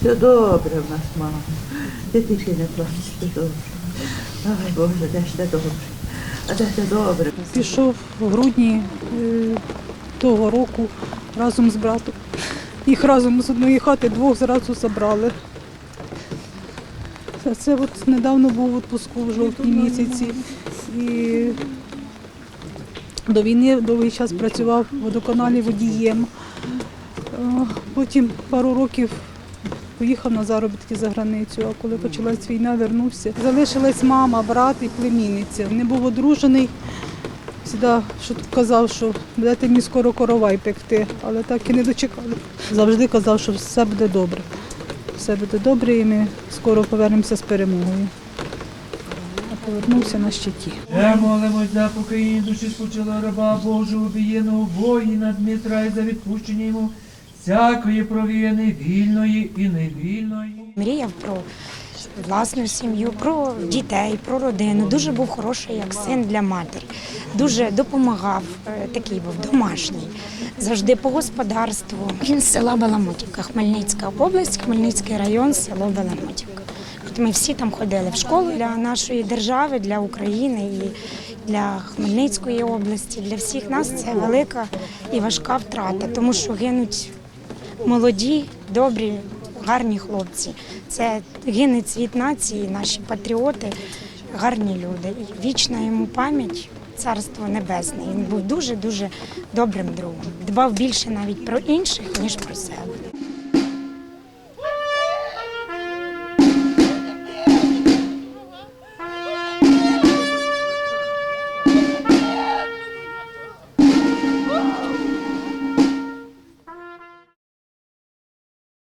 Все добре в нас, мама. Ти тільки не плач, все добре. Ай Боже, де ж те добре? А де те добре? Пішов в грудні е, того року разом з братом. Їх разом з одної хати двох зразу забрали. Це, це от недавно був в відпуску в жовтні місяці. І до війни довгий час працював в водоканалі водієм. Е, Потім пару років поїхав на заробітки за границю, а коли почалась війна, вернувся. Залишилась мама, брат і племінниця. Не був одружений. Завжди що казав, що будете мені скоро коровай пекти, але так і не дочекали. Завжди казав, що все буде добре. Все буде добре і ми скоро повернемося з перемогою. А повернувся на щиті. Ще молимось за покоїння душі спочила раба Божого обієного воїна Дмитра і за відпущення йому всякої провини вільної і невільної. Мріяв про власну сім'ю, про дітей, про родину. Дуже був хороший як син для матері. Дуже допомагав, е, такий був домашній. Завжди по господарству. Він з села Баламотівка, Хмельницька область, Хмельницький район, село Баламотівка. От ми всі там ходили в школу для нашої держави, для України і для Хмельницької області. Для всіх нас це велика і важка втрата, тому що гинуть молоді, добрі, гарні хлопці. Це гине цвіт нації, наші патріоти, гарні люди. І вічна йому пам'ять, царство небесне. Він був дуже дуже добрим другом. Дбав більше навіть про інших ніж про себе.